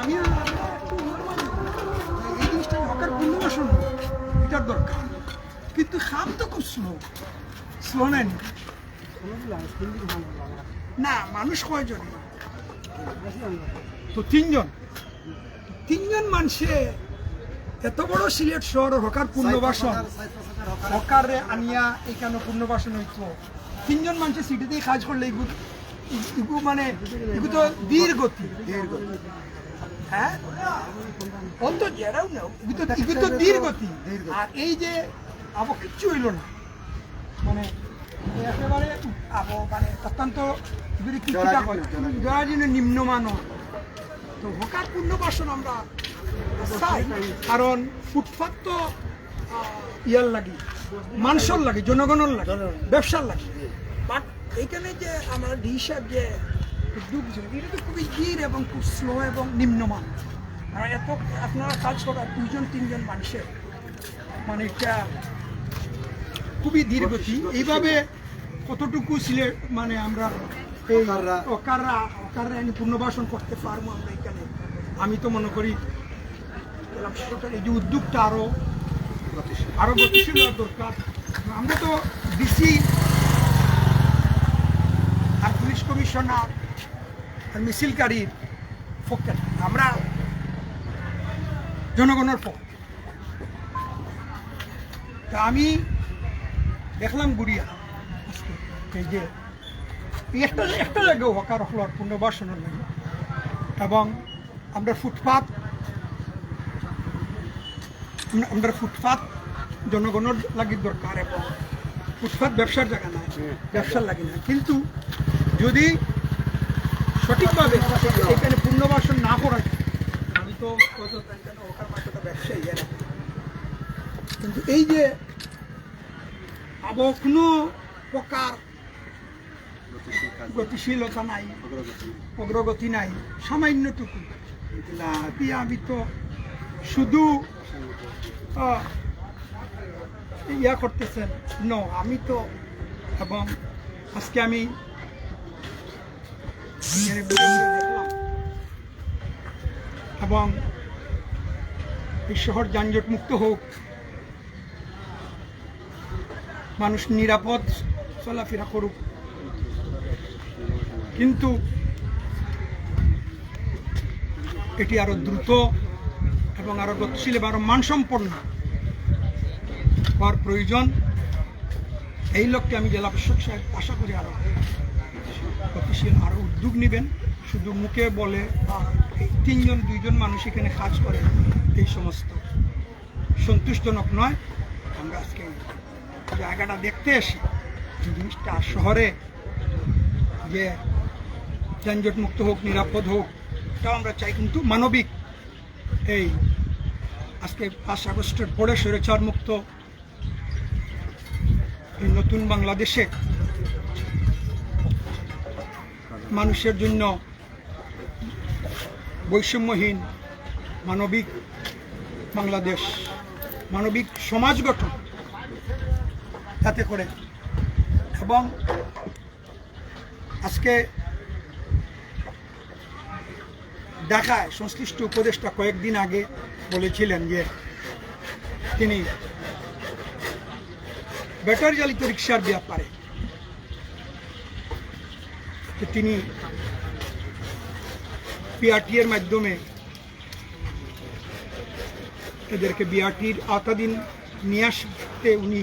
আমি দরকার। কিন্তু খাম খুব স্লো স্লো নেন না, মানুষ কয়জন? তো তিনজন। তিনজন মানুষে এত বড় সিলেট শহর হকার পুনর্বাসন। হকারে আনিয়া এখানে পুনর্বাসন হইতো। তিনজন মানুষের সিটিতেই কাজ করলে এগুলো মানে এগুলো ধীর গতি হ্যাঁ? না আর এই যে আবো কিচ্ছু হইল না। মানে একেবারে মানে অত্যন্ত যদি কিছুটা জরাজীর্ণ নিম্নমানও তো হকার আমরা চাই। কারণ ফুটপাত তো ইয়ার লাগে মানুষের লাগে জনগণের লাগে ব্যবসার লাগে। বাট এইখানে যে আমরা ডি সাহেব যে উদ্যোগ ছিল, এটা তো খুবই ধীর এবং খুব স্লো এবং নিম্নমান। আর এত আপনারা কাজ করা দুজন তিনজন মানুষের মানে এটা খুবই ধীর গতি। এইভাবে কতটুকু ছিলে মানে আমরা এই অকাররা অকাররা এনে পুনর্বাসন করতে পারব আমরা এখানে? আমি তো মনে করি এই যে উদ্যোগটা আরও আরও গতিশীল হওয়া দরকার। আমরা তো ডিসি আর পুলিশ কমিশনার মিছিলকারীর পক্ষে আমরা জনগণের পক্ষ। তা আমি দেখলাম গুড়িয়া এই যে একটা একটা জায়গায় হকার হলার পুনর্বাসনের লাগে। এবং আমরা ফুটপাত আমরা- আমরা ফুটপাত জনগণের লাগি দরকার এবং ফুটপাত ব্যবসার জায়গা না ব্যবসার লাগে না কিন্তু যদি সঠিকভাবে এখানে পুনর্বাসন না করা আমি তো কিন্তু এই যে আবো কোনো প্রকার গতিশীলতা নাই, অগ্রগতি নাই, সামান্যটুকু। আমি তো শুধু ইয়া করতেছেন। ন, আমি তো, এবং আজকে আমি এবং এই শহর যানজট মুক্ত হোক, মানুষ নিরাপদ চলাফেরা করুক। কিন্তু এটি আরও দ্রুত এবং আরও গতিশীল এবং আরও মানসম্পন্ন হওয়ার প্রয়োজন। এই লক্ষ্যে আমি জেলা প্রশাসক সাহেব আশা করি আরও গতিশীল, আরও উদ্যোগ নেবেন। শুধু মুখে বলে এই তিনজন, দুইজন মানুষ এখানে কাজ করে, এই সমস্ত। সন্তুষ্টজনক নয়। আমরা আজকে জায়গাটা দেখতে এসে জিনিসটা শহরে যে যানজট মুক্ত হোক, নিরাপদ হোক এটাও আমরা চাই কিন্তু মানবিক। এই আজকে পাঁচ আগস্টের পরে স্বৈরাচার মুক্ত এই নতুন বাংলাদেশে মানুষের জন্য বৈষম্যহীন মানবিক বাংলাদেশ, মানবিক সমাজ গঠন যাতে করে এবং আজকে ঢাকায় সংশ্লিষ্ট উপদেষ্টা কয়েকদিন আগে বলেছিলেন যে তিনি ব্যাটারি চালিত রিক্সার ব্যাপারে। তিনি পিআরটি এর মাধ্যমে এদেরকে বিআরটির আতাদিন নিয়ে আসতে উনি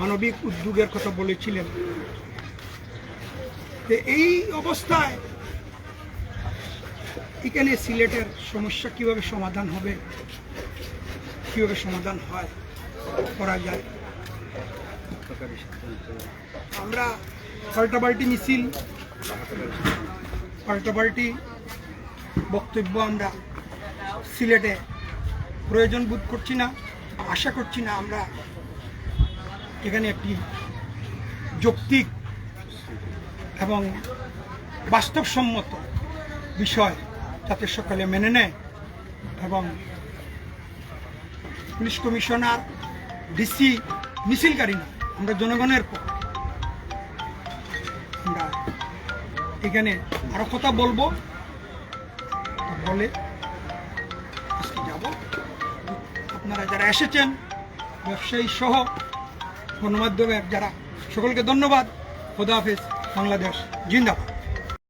মানবিক উদ্যোগের কথা বলেছিলেন। এই অবস্থায় এখানে সিলেটের সমস্যা কীভাবে সমাধান হবে, কীভাবে সমাধান হয়, করা যায়? আমরা পাল্টাপাল্টি মিছিল পাল্টাপাল্টি বক্তব্য আমরা সিলেটে প্রয়োজন বোধ করছি না, আশা করছি না আমরা এখানে একটি যৌক্তিক এবং বাস্তবসম্মত বিষয় যাতে সকলে মেনে নেয় এবং পুলিশ কমিশনার, ডিসি মিছিলকারী না আমরা জনগণের এখানে আরও কথা বলব। বলে যাব। আপনারা যারা এসেছেন, ব্যবসায়ী সহ, গণমাধ্যমের যারা, সকলকে ধন্যবাদ। খোদা হাফিজ, বাংলাদেশ, জিন্দাবাদ।